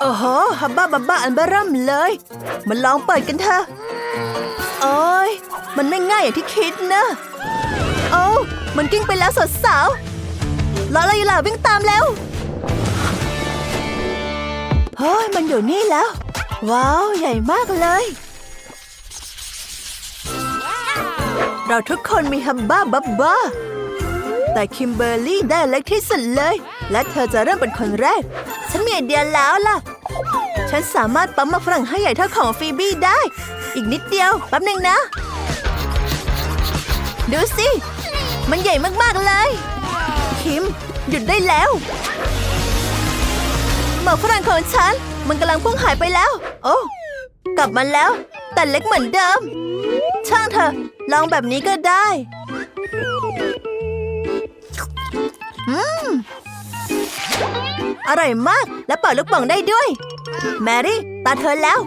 โอ้โหฮับบ้าบับบ้าอันเบอร์เริ่มเลยมันลองเปิดกันเถอะโอ้ยมันไม่ง่ายอย่างที่คิดนะ โอ้มันกิ้งไปแล้วสดสาวรออะไรอยู่ล่ะวิ่งตามแล้วเฮ้ยมันอยู่นี่แล้ว ว้าว ใหญ่มากเลย เราทุกคนมีฮัมบ้าบับบ้าแต่คิมเบอร์รี่ได้เล็กที่สุดเลย และเธอจะเริ่มเป็นคนแรก ฉันมีไอเดียแล้วล่ะ ฉันสามารถปั๊มมาฝรั่งให้ใหญ่เท่าของฟีบี้ได้ อีกนิดเดียวแป๊บหนึ่งนะ ดูสิ มันใหญ่มากๆเลย คิม หยุดได้แล้วหมอกฝรั่งของฉัน มันกำลังพุ่งหายไปแล้ว โอ้กลับมาแล้ว แต่เล็กเหมือนเดิม ช่างเถอะ ลองแบบนี้ก็ได้ อืม อร่อยมากและเป่าลูกโป่งได้ด้วย แมรี่ ตาเธอแล้ว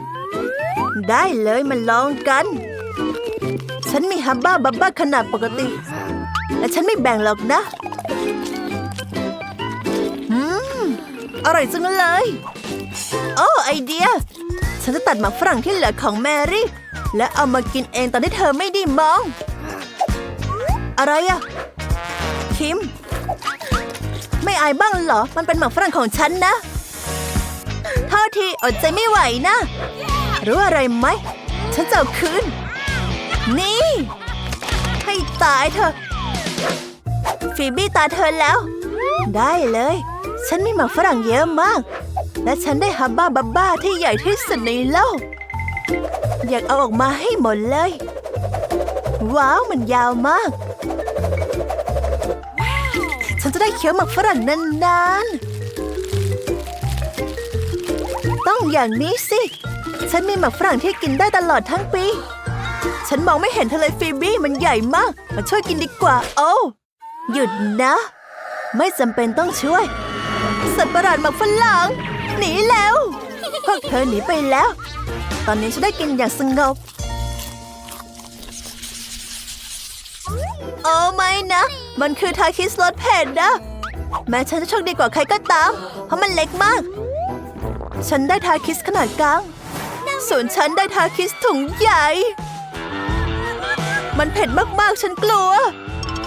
ได้เลยมาลองกัน ฉันมีฮับบ้าบับบ้าขนาดปกติ และฉันไม่แบ่งหรอกนะอืมอร่อยจังเลย โอ้ไอเดีย ฉันจะตัดหมากฝรั่งที่เหลือของแมรี่ และเอามากินเองตอนที่เธอไม่ได้มอง อะไรอะคิม ไม่อายบ้างเหรอ มันเป็นหมากฝรั่งของฉันนะเท่าทีอดใจไม่ไหวนะ รู้อะไรไหม ฉันจะเอาคืน นี่ ให้ตายเถอะฟีบี้ตาเธอแล้ว ได้เลย ฉันมีหมากฝรั่งเยอะมาก และฉันได้ฮับบ้าบับบ้าที่ใหญ่ที่สุดในโลก อยากเอาออกมาให้หมดเลย ว้าวมันยาวมากฉันจะ ได้เคี้ยวหมากฝรั่งนานๆ ต้องอย่างนี้สิ ฉันมีหมากฝรั่งที่กินได้ตลอดทั้งปี ฉันมองไม่เห็นเธอเลยฟีบี้มันใหญ่มาก มาช่วยกินดีกว่า โอ้หยุดนะ ไม่จำเป็นต้องช่วย สัตว์ประหลาดหมากฝรั่งหนีแล้ว พวกเธอหนีไปแล้ว ตอนนี้ฉันได้กินอย่างสงบ โอ้ไม่นะ มันคือทาคิสรสเผ็ดนะ แม้ฉันจะโชคดีกว่าใครก็ตาม เพราะมันเล็กมาก ฉันได้ทาคิสขนาดกลาง ส่วนฉันได้ทาคิสถุงใหญ่ มันเผ็ดมากๆ ฉันกลัว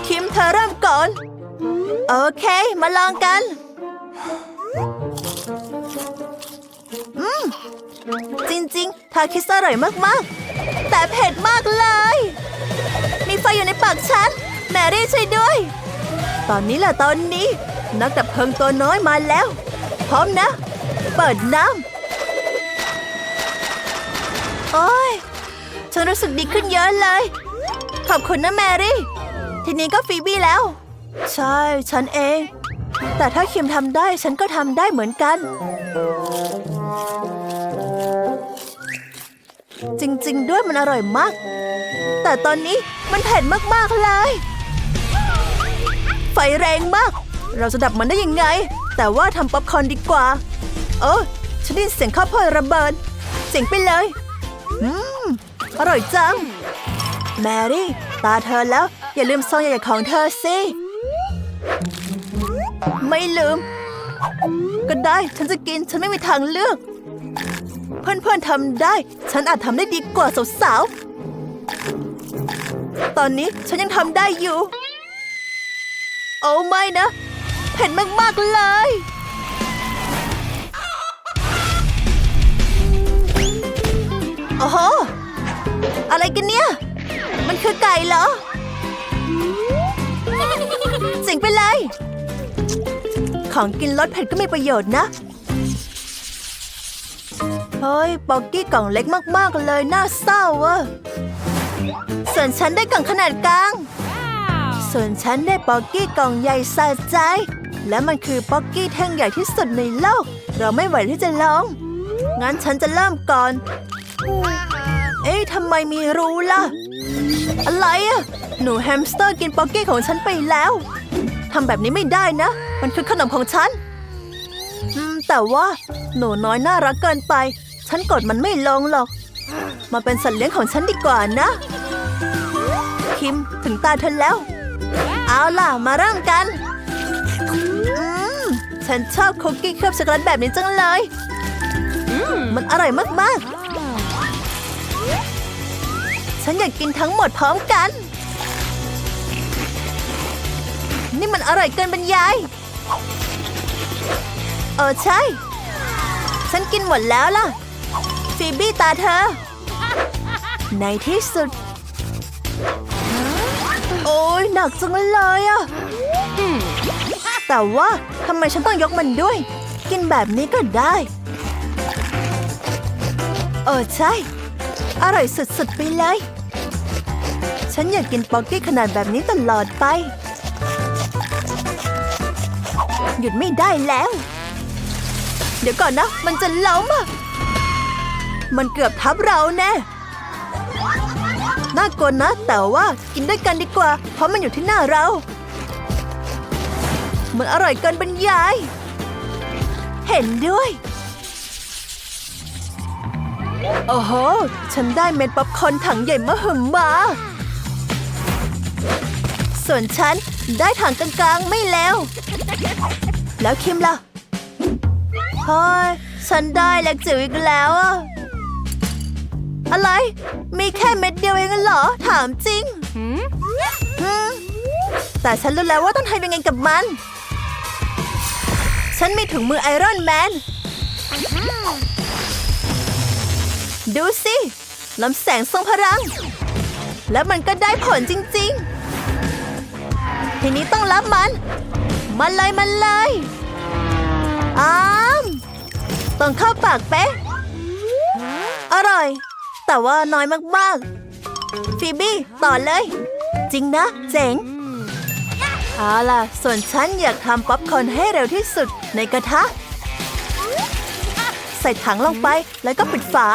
คิมเธอเริ่มก่อน โอเค มาลองกันอืมจริงๆ ทาคิสอร่อยมากๆ แต่เผ็ดมาก รี่ช่วยด้วย ตอนนี้แหละตอนนี้ นักดับเพลิงตัวน้อยมาแล้ว พร้อมนะ เปิดน้ำโอ้ยฉันรู้สึกดีขึ้นเยอะเลย ขอบคุณนะแมรี่ ทีนี้ก็ฟีบี้แล้ว ใช่ ฉันเอง แต่ถ้าคิมทำได้ฉันก็ทำได้เหมือนกัน จริง ๆ ด้วยมันอร่อยมาก แต่ตอนนี้มันเผ็ดมาก ๆ เลย ไฟแรงมาก เราจะดับมันได้ยังไง แต่ว่าทำป๊อปคอร์นดีกว่า เออฉันได้ยินเสียงข้าวโพดระเบิด เสียงไปเลย อืม อร่อยจัง แมรี่ ตาเธอแล้ว อย่าลืมซองใหญ่ๆของเธอสิ ไม่ลืม ก็ได้ฉันจะกินฉันไม่มีทางเลือก เพื่อนๆทำได้ ฉันอาจทำได้ดีกว่าสาวๆตอนนี้ฉันยังทำได้อยู่ อ้ไม่นะเผ็ดมากๆเลย โอ้โห อะไรกันเนี่ย มันคือไก่เหรอ สิงไปเลย ของกินรสเผ็ดก็มีประโยชน์นะ เฮ้ยปอกกี้กล่องเล็กมากๆเลย น่าเศร้าอะส่วนฉันได้กล่องขนาดกลาง ส่วนฉันได้ป๊อกกี้กล่องใหญ่สะใจ และมันคือป๊อกกี้แท่งใหญ่ที่สุดในโลก เราไม่ไหวที่จะลอง งั้นฉันจะเริ่มก่อน เอ๊ะทำไมมีรูล่ะ อะไรอะหนูแฮมสเตอร์กินป๊อกกี้ของฉันไปแล้วทำแบบนี้ไม่ได้นะ มันคือขนมของฉันอืมแต่ว่าหนูน้อยน่ารักเกินไป ฉันกดมันไม่ลงหรอก มาเป็นสัตว์เลี้ยงของฉันดีกว่านะ คิมถึงตาเธอแล้ว เอาล่ะ มาเริ่มกัน ฉันชอบคุกกี้เคลือบช็อกโกแลตแบบนี้จังเลย มันอร่อยมาก ๆ ฉันอยากกินทั้งหมดพร้อมกัน นี่มันอร่อยเกินบรรยาย เออใช่ ฉันกินหมดแล้วล่ะ ฟีบี้ตาเธอ ในที่สุด โอ้ยหนักจังเลยอะแต่ว่าทำไมฉันต้องยกมันด้วย กินแบบนี้ก็ได้ เออใช่ อร่อยสุดๆไปเลย ฉันอยากกินป๊อกกี้ขนาดแบบนี้ตลอดไป หยุดไม่ได้แล้ว เดี๋ยวก่อนนะ มันจะล้มอะมันเกือบทับเราแน่ น่ากลัวนะ แต่ว่ากินด้วยกันดีกว่า เพราะมันอยู่ที่หน้าเรา มันอร่อยเกินบรรยาย เห็นด้วย โอ้โห ฉันได้เม็ดป๊อปคอนถังใหญ่มาหึมมา ส่วนฉันได้ถังกลางๆไม่แล้ว แล้วคิมล่ะเฮ้ยฉันได้เล็กจิ๋วอีกแล้วอะ อะไร มีแค่เม็ดเดียวเองเหรอ ถามจริงหืมแต่ฉันรู้แล้วว่าต้องทำยังไงกับมัน ฉันมีถุงมือไอรอนแมน ดูสิลำแสงทรงพลัง แล้วมันก็ได้ผลจริง ๆ ทีนี้ต้องรับมัน มันเลยมันเลยอ้าม ต้องเข้าปากเป๊ะ อร่อย แต่ว่าน้อยมากๆฟีบี้ต่อเลย จริงนะ เจ๋งเอาล่ะ ส่วนฉันอยากทำป๊อปคอร์นให้เร็วที่สุดในกระทะ ใส่ถังลงไปแล้วก็ปิดฝา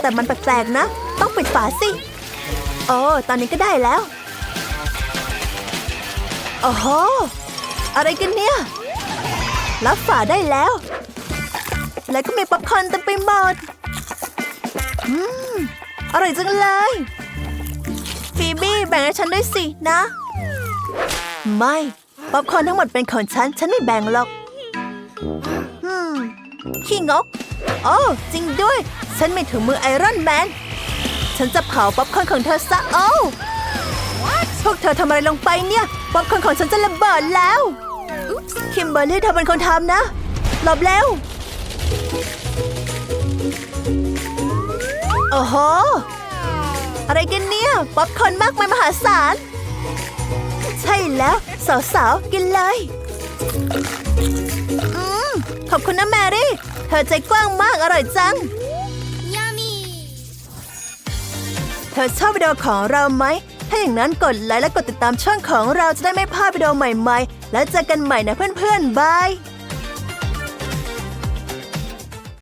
แต่มันแปลกๆนะ ต้องปิดฝาสิ โอ้ตอนนี้ก็ได้แล้วโอ้โห อะไรกันเนี่ย รับฝาได้แล้ว แล้วก็มีป๊อปคอร์นเต็มไปหมด อืมอร่อยจังเลย ฟีบี้แบ่งให้ฉันด้วยสินะ ไม่ป๊อปคอร์นทั้งหมดเป็นของฉัน ฉันไม่แบ่งหรอกอืมขี้งก โอ้จริงด้วย ฉันมีถุงมือไอรอนแมน ฉันจะเผาป๊อปคอร์นของเธอซะโอ้พวกเธอทำอะไรลงไปเนี่ยป๊อปคอร์นของฉันจะระเบิดแล้ว คิมเบอร์รี่เธอเป็นคนทำนะหลบเร็ว โอ้โห อะไรกันเนี่ย ป๊อปคอร์นมากมายมหาศาล ใช่แล้ว สาวๆ กินเลย อืม ขอบคุณนะแมรี่ เธอใจกว้างมากอร่อยจัง Yummy! เธอชอบวิดีโอของเราไหม ถ้าอย่างนั้นกดไลค์และกดติดตามช่องของเราจะได้ไม่พลาดวิดีโอใหม่ ๆ แล้วเจอกันใหม่นะเพื่อนๆ บาย